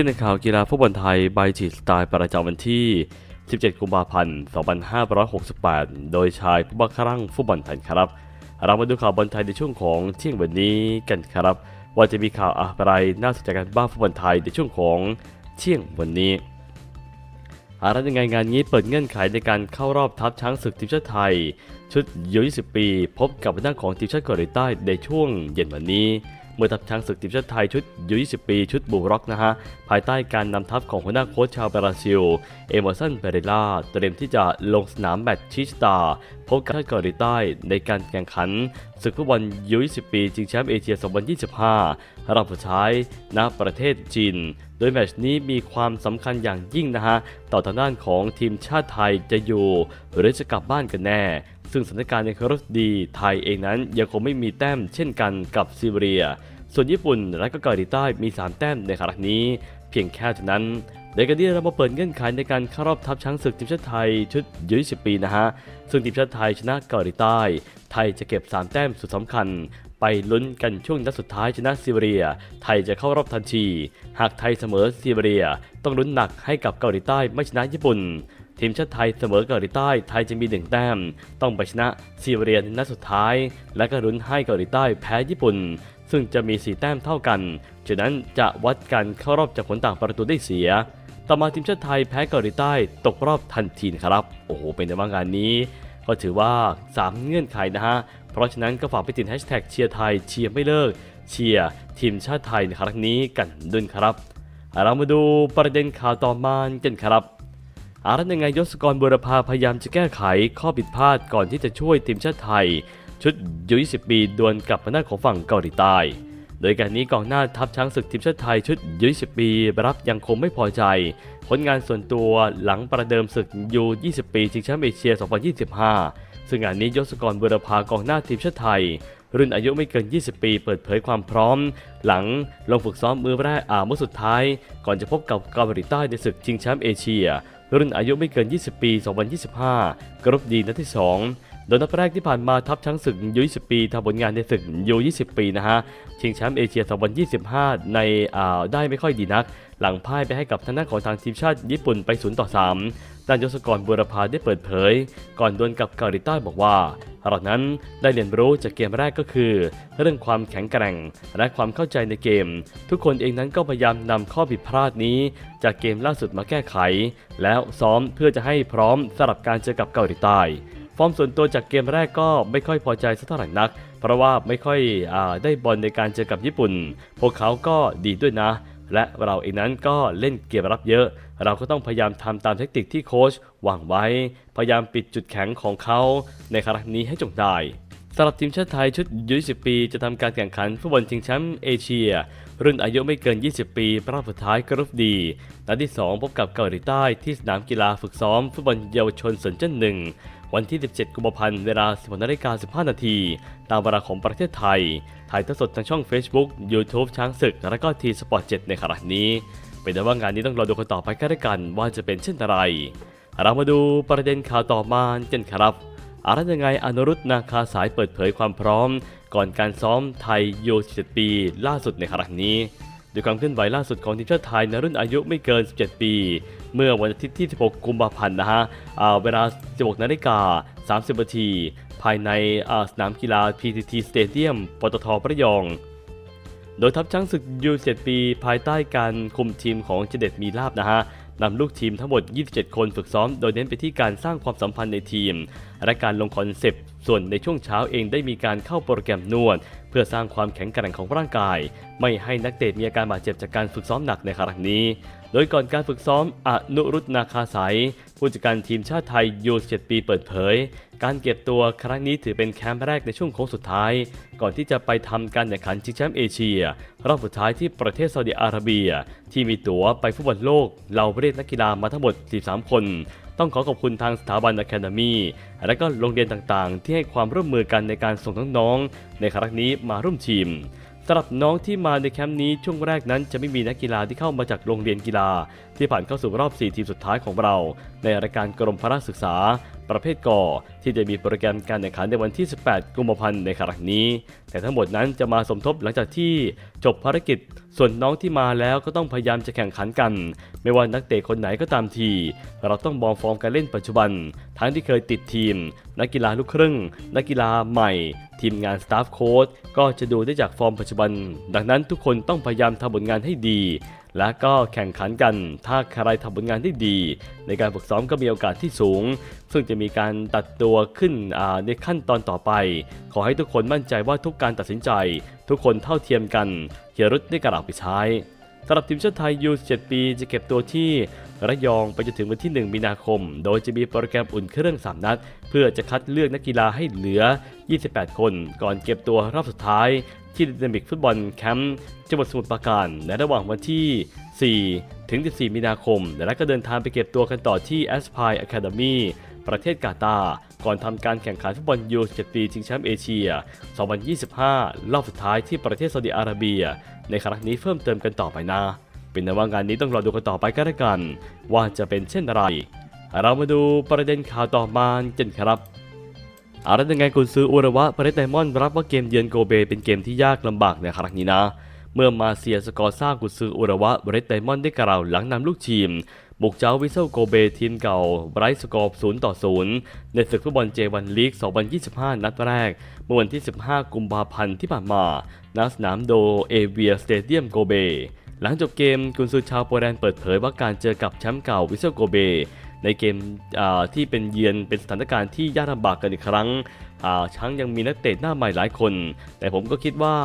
ที่ในข่าวกีฬาฟุตบอลไทยใบจีสไตล์ประจำวันที่ 17 กุมภาพันธ์ 2568 โดยชายผู้บังคับรั่งฟุตบอลไทยครับ เรามาดูข่าวบอลไทยในช่วงของเที่ยงวันนี้กันครับ ว่าจะมีข่าวอะไรน่าสนใจกันบ้างฟุตบอลไทยในช่วงของเที่ยงวันนี้อะไรยังไงงานนี้เปิดเงื่อนไขในการเข้ารอบทัพช้างศึกทีมชาติไทย ชุดยู20 ปี พบกับทางด้าของทีมชาติเกาหลีใต้ในช่วงเย็นวันนี้ เมื่อทัพช้างศึกทีมชาติไทยชุดยู20 ปีชุดบูร็อกนะฮะ ภายใต้การนำทัพของหัวหน้าโค้ชชาวบราซิล เอเมอร์สันเปเรล่าเตรียมที่จะลงสนามแมตช์ชิชตาพบกับชาติเกาหลีใต้ในการแข่งขันศึกฟุตบอลยู20 ปีชิงแชมป์เอเชีย 2025 รอบสุดท้ายณประเทศจีน โดยแมตช์นี้มีความสำคัญอย่างยิ่งนะฮะ ต่อทางด้านของทีมชาติไทยจะอยู่ หรือจะกลับบ้านกันแน่ ซึ่งสถานการณ์ในครบดีไทยเองนั้นยังคงไม่มีแต้มเช่นกันกับซีเรีย ส่วนญี่ปุ่นและก็เกาหลีใต้มี 3 แต้มในครั้งนี้ เพียงแค่เท่านั้นในการที่เรามาเปิดเงื่อนไขในการเข้ารอบทัพช้างศึกทีมชาติไทยชุดยู20ปีนะฮะ ซึ่งทีมชาติไทยชนะเกาหลีใต้ ไทยจะเก็บ 3 แต้มสุดสำคัญ ไปลุ้นกันช่วงนัดสุดท้ายชนะซีเรีย ไทยจะเข้ารอบทันที หากไทยเสมอซีเรีย ต้องลุ้นหนักให้กับเกาหลีใต้ไม่ชนะญี่ปุ่น ทีมชาติไทยเสมอเกาหลีใต้ไทยจะมีหนึ่งแต้ม ต้องไปชนะซีเรียในนัดสุดท้าย และก็ลุ้นให้เกาหลีใต้แพ้ญี่ปุ่น ซึ่งจะมี 4 แต้มเท่ากันจากนั้นจะวัดกันเข้ารอบจากผลต่างประตูได้เสียต่อมาทีมชาติไทยแพ้เกาหลีใต้ตกรอบทันทีนครับ โอ้โห เป็นในว่างานนี้ ก็ถือว่า 3 เงื่อนไขนะฮะ เพราะฉะนั้นก็ฝากไปติดแฮชแท็กเชียร์ไทยเชียร์ไม่เลิก เชียร์ทีมชาติไทยในครั้งนี้กันด้วยครับ เรามาดูประเด็นข่าวต่อมากันครับ อารัตยังไงยศกรบุรพาพยายามจะแก้ไขข้อผิดพลาดก่อนที่จะช่วยทีมชาติไทย ชุดยู20 ปีดวลกับพนักของฝั่งเกาหลีใต้ โดยการนี้กองหน้าทัพช้างศึกทีมชาติไทยชุดยู20 ปีรับยังคงไม่พอใจ ผลงานส่วนตัวหลังประเดิมศึกยู20 ปีชิงแชมป์เอเชีย 2025 ซึ่งงานนี้ยศกรบุรพากองหน้าทีมชาติไทยรุ่นอายุไม่เกิน 20 ปี เปิดเผยความพร้อม หลังลงฝึกซ้อมมือแรกอาเมื่อสุดท้าย ก่อนจะพบกับเกาหลีใต้ในศึกชิงแชมป์เอเชีย รุ่นอายุไม่เกิน 20 ปี 2025 กรุ๊ปดีนัดที่ 2 โดยนัดแรกที่ผ่านมาทัพช้างศึกยู20 ปีทำผลงานในศึกยู20 ปีนะฮะ ชิงแชมป์เอเชีย 2025 ในอ่าได้ไม่ค่อยดีนัก หลังพ่ายไปให้กับทางด้านของทางทีมชาติญี่ปุ่นไป 0 ต่อ 3ด้านยศกรบุรพาได้เปิดเผย ก่อนดวลกับเกาหลีใต้บอกว่าเรานั้นได้เรียนรู้จากเกมแรกก็คือ เรื่องความแข็งแกร่งและความเข้าใจในเกม ทุกคนเองนั้นก็พยายามนำข้อผิดพลาดนี้ จากเกมล่าสุดมาแก้ไข แล้วซ้อมเพื่อจะให้พร้อมสำหรับการเจอกับเกาหลีใต้ ฟอร์มส่วนตัวจากเกมแรกก็ไม่ค่อยพอใจสักเท่าไหร่นัก เพราะว่าไม่ค่อยอได้บอลในการเจอกับญี่ปุ่น พวกเขาก็ดีด้วยนะ และเราเองนั้นก็เล่นเกมรับเยอะ เราก็ต้องพยายามทำตามเทคนิคที่โค้ชวางไว้ พยายามปิดจุดแข็งของเขาในครั้งนี้ให้จงได้สำหรับทีมชาติไทยชุดยู20 ปี จะทำการแข่งขันฟุตบอลชิงแชมป์เอเชีย รุ่นอายุไม่เกิน 20 ปีรอบสุดท้ายกรุ๊ปดี นัดที่ 2 พบกับเกาหลีใต้ที่สนามกีฬาฝึกซ้อมฟุตบอลเยาวชนสนเจิ้นหนึ่ง วันที่ 17 กุมภาพันธ์เวลา 16นาฬิกา15 นาที ตามเวลาของประเทศไทย ถ่ายทอดสดทางช่อง Facebook YouTube ช้างศึก และก็ทีสปอร์ต7ในขณะนี้ เป็นแต่ว่างานนี้ต้องรอดูกันต่อไปกันด้วยกันว่าจะเป็นเช่นไร เรามาดูประเด็นข่าวต่อมากันครับอะไรยังไงอนุรุตนาคาสายเปิดเผยความพร้อม ก่อนการซ้อมไทยโย17ปี ล่าสุดในครั้งนี้ โดยความเคลื่อนไหวล่าสุดของทีมชาติไทยในรุ่นอายุไม่เกิน 17 ปี เมื่อวันอาทิตย์ที่ 16 กุมภาพันธ์นะฮะเวลา 16 นาฬิกา 30 นาที ภายในสนามกีฬา PTT Stadium ปตทประยอง โดยทัพช้างศึกยู7ปี ภายใต้การคุมทีมของเจเด็ดมีลาบนะฮะนำลูกทีมทั้งหมด 27 คนฝึกซ้อม โดยเน้นไปที่การสร้างความสัมพันธ์ในทีม และการลงคอนเซปต์ ส่วนในช่วงเช้าเองได้มีการเข้าโปรแกรมนวด เพื่อสร้างความแข็งแกร่งของร่างกาย ไม่ให้นักเตะมีอาการบาดเจ็บจากการฝึกซ้อมหนักในครั้งนี้ โดยก่อนการฝึกซ้อมอนุรุตนาคาสายผู้จัดการทีมชาติไทยยู7ปีเปิดเผย การเก็บตัวครั้งนี้ถือเป็นแคมป์แรกในช่วงโค้งสุดท้าย ก่อนที่จะไปทำการแข่งขันชิงแชมป์เอเชีย รอบสุดท้ายที่ประเทศซาอุดิอาระเบีย ที่มีตั๋วไปฟุตบอลโลกเราเรียกนักกีฬามาทั้งหมด 13 คน ต้องขอขอบคุณทางสถาบันอะคาเดมีและก็โรงเรียนต่างๆ ที่ให้ความร่วมมือกันในการส่งน้องๆในครั้งนี้มาร่วมทีมสำหรับน้องที่มาในแคมป์นี้ช่วงแรกนั้นจะไม่มีนักกีฬาที่เข้ามาจากโรงเรียนกีฬา ที่ผ่านเข้าสู่รอบ 4 ทีมสุดท้ายของเรา ในรายการกรมพระราชศึกษา ประเภทกอที่จะมีโปรแกรมการแข่งขันในวันที่ 18 กุมภาพันธ์ในครั้งนี้ แต่ทั้งหมดนั้นจะมาสมทบหลังจากที่จบภารกิจ ส่วนน้องที่มาแล้วก็ต้องพยายามจะแข่งขันกัน ไม่ว่านักเตะคนไหนก็ตามที เราต้องมองฟอร์มการเล่นปัจจุบัน ทั้งที่เคยติดทีม นักกีฬาลูกครึ่ง นักกีฬาใหม่ ทีมงานสตาฟโค้ชก็จะดูได้จากฟอร์มปัจจุบัน ดังนั้นทุกคนต้องพยายามทำผลงานให้ดี และก็แข่งขันกัน ถ้าใครทำผลงานที่ดี ในการฝึกซ้อมก็มีโอกาสที่สูง ซึ่งจะมีการตัดตัวขึ้นในขั้นตอนต่อไป ขอให้ทุกคนมั่นใจว่าทุกการตัดสินใจ ทุกคนเท่าเทียมกันเฮียรุตได้กล่าวไปใช้สำหรับทีมชาติไทยยู17ปี จะเก็บตัวที่ ระยองไปจนถึงวันที่ 1 มีนาคม โดยจะมีโปรแกรมอุ่นเครื่อง 3 นัด เพื่อจะคัดเลือกนักกีฬาให้เหลือ 28 คน ก่อนเก็บตัวรอบสุดท้าย ที่ดินามิกฟุตบอลแคมป์จังหวัดสมุทรปราการในระหว่างวันที่ 4 ถึง 14 มีนาคม และก็เดินทางไปเก็บตัวกันต่อที่ Aspire Academy ประเทศกาตาร์ก่อนทำการแข่งขันฟุตบอลยู17ปีชิงแชมป์เอเชีย 2025 รอบสุดท้ายที่ประเทศซาอุดิอาระเบีย ในครั้งนี้เพิ่มเติมกันต่อไปนะ เป็นในว่างานนี้ต้องรอดูกันต่อไปก็แล้วกัน ว่าจะเป็นเช่นไร เรามาดูประเด็นข่าวต่อมากันครับอาแล้วยังไงคุณซื้ออุระวะประเทศไดมอนด์รับว่าเกมเยือนโกเบเป็นเกมที่ยากลำบากในครั้งนี้นะ เมื่อมาเซียสกอร์ซ่ากุซืออุระวะประเทศไดมอนด์ได้กล่าวหลังนำลูกทีม บุกเจ้าวิเซลโกเบทีมเก่าไรสกอร์0ต่อ 0 ในศึกฟุตบอลเจวันลีก 2025 นัดแรก เมื่อวันที่ 15 กุมภาพันธ์ที่ผ่านมาณสนามโดเอเวียสเตเดียมโกเบ หลังจบเกมกุนซือชาวโปแลนด์เปิดเผยว่าการเจอกับแชมป์เก่าวิเซลโกเบในเกมที่เป็นเยือนเป็นสถานการณ์ที่ยากลำบากกันอีกครั้งช้างยังมีนักเตะหน้าใหม่หลายคน แต่ผมก็คิดว่า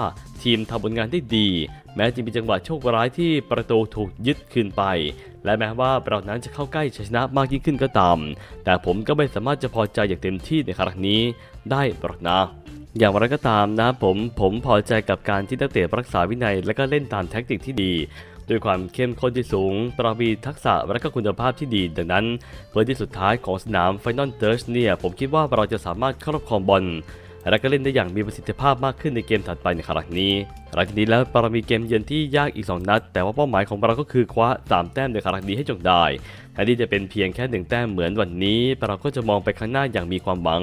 ทีมทำผลงานได้ดี แม้จะมีจังหวะโชคร้ายที่ประตูถูกยึดคืนไป และแม้ว่าเรานั้นจะเข้าใกล้ชัยชนะมากยิ่งขึ้นก็ตาม แต่ผมก็ไม่สามารถจะพอใจอย่างเต็มที่ในครั้งนี้ได้หรอกนะ อย่างไรก็ตามนะผมผมพอใจกับการที่นักเตะรักษาวินัย และก็เล่นตามแท็กติกที่ดีด้วยความเข้มข้นที่สูงเรามีทักษะและก็คุณภาพที่ดี ดังนั้น เพื่อที่สุดท้ายของสนามไฟนอลเดิร์ชเนี่ย ผมคิดว่าเราจะสามารถครอบครองบอล และก็เล่นได้อย่างมีประสิทธิภาพมากขึ้นในเกมถัดไปในครั้งนี้หลังจากนี้แล้วเรามีเกมเยือนที่ยากอีก 2 นัด แต่ว่าเป้าหมายของเราก็คือคว้า 3 แต้มในครั้งนี้ให้จงได้แทนที่จะเป็นเพียงแค่หนึ่งแต้มเหมือนวันนี้เราก็จะมองไปข้างหน้าอย่างมีความหวัง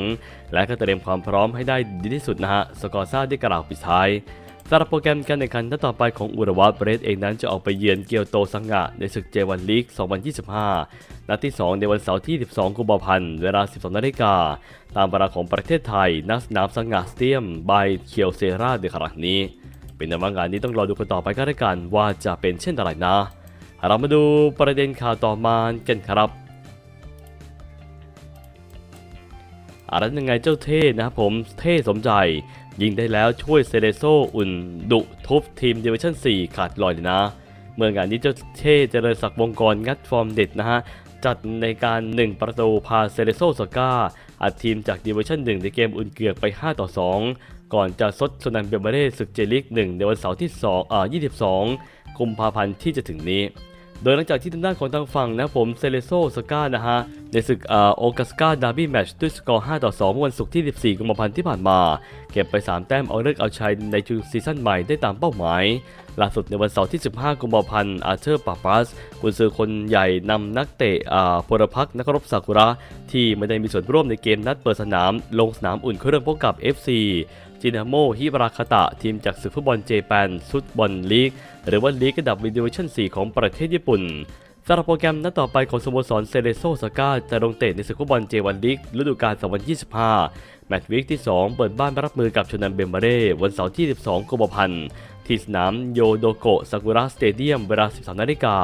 และก็เตรียมความพร้อมให้ได้ดีที่สุดนะฮะสกอร์ซ่าได้กล่าวปิดท้าย สำหรับโปรแกรมการแข่งขันนัดต่อไปของอุระวะเบรสเองนั้นจะออกไปเยือนเกียวโตซังงะในศึกเจวันลีก 2025 นัดที่ 2 ในวันเสาร์ที่ 12 กุมภาพันธ์ เวลา 12 นาฬิกา ตามเวลาของประเทศไทยณสนามซังงะสเตียมบายเคียวเซราในครั้งนี้ เป็นในว่างานนี้ต้องรอดูกันต่อไปก็แล้วกันว่าจะเป็นเช่นไรนะ เรามาดูประเด็นข่าวต่อมากันครับอะไรยังไงเจ้าเท่นะครับผมเท่สมใจ ยิงได้แล้วช่วยเซเลโซอุ่นดุทุบทีมดิวิชั่น 4 ขาดลอยเลยนะ เมื่องานนี้เจ้าเท่เจริญศักดิ์วงกรงัดฟอร์มเด็ดนะฮะ จัดในการ 1 ประตูพาเซเลโซสก้าอัดทีมจากดิวิชั่น 1 ในเกมอุ่นเกือกไป 5 ต่อ 2 ก่อนจะซดโซนันเบลเบเร่ศึกเจลิก 1 ในวันเสาร์ที่2อ่า22 กุมภาพันธ์ที่จะถึงนี้ โดยหลังจากที่ทางด้านของทางฝั่งนะผมเซเลโซสกานะฮะในศึกโอกัสกาดาร์บี้แมตช์ด้วยสกอร์ 5 ต่อ 2 เมื่อวันศุกร์ที่ 14 กุมภาพันธ์ที่ผ่านมา เก็บไป 3 แต้มเอาเลิกเอาชัยในจูซีซั่นใหม่ได้ตามเป้าหมาย ล่าสุดในวันเสาร์ที่ 15 กุมภาพันธ์อาเธอร์ปาปัสกุนซือคนใหญ่นำนักเตะอ่าพลพักนักรบซากุระ ที่ไม่ได้มีส่วนร่วมในเกมนัดเปิดสนาม ลงสนามอุ่นเครื่องพบกับ FC จินาโมฮิบราคาตะทีมจากศึกฟุตบอลเจแปนฟุตบอลลีก หรือว่าลีกระดับวิดิวิชั่น 4 ของประเทศญี่ปุ่นสำหรับโปรแกรมนัดต่อไปของสโมสรเซเลโซสก้าจะลงเตะในศึกฟุตบอลเจวันลีกฤดูกาล 2025 แมตช์วีคที่ 2 เปิดบ้านรับมือกับชนันเบมเบเร่วันเสาร์ที่ 12กุมภาพันธ์ที่สนามโยโดโกะซากุระสเตเดียมเวลา 13นาฬิกา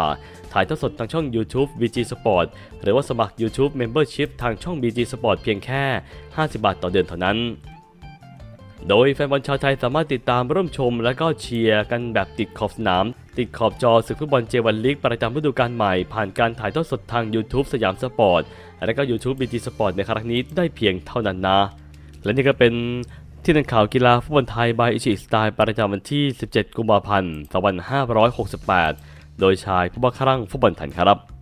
ถ่ายทอดสดทางช่อง YouTube VG Sport หรือว่าสมัคร YouTube Membership ทางช่อง VG Sport เพียงแค่ 50 บาทต่อเดือนเท่านั้น โดยแฟนบอลชาวไทยสามารถติดตามร่วมชม และก็เชียร์กันแบบติดขอบสนาม ติดขอบจอศึกฟุตบอลเจวันลีกประจำฤดูกาลใหม่ ผ่านการถ่ายทอดสดทาง YouTube สยามสปอร์ต และก็ YouTube BT Sport ในครั้งนี้ได้เพียงเท่านั้นนะ และนี่ก็เป็นที่นักข่าวกีฬาฟุตบอลไทยบายอิชิสไตล์ประจำวันที่ 17 กุมภาพันธ์ 2568 โดยชายผู้บังคับฟุตบอลไทยครับ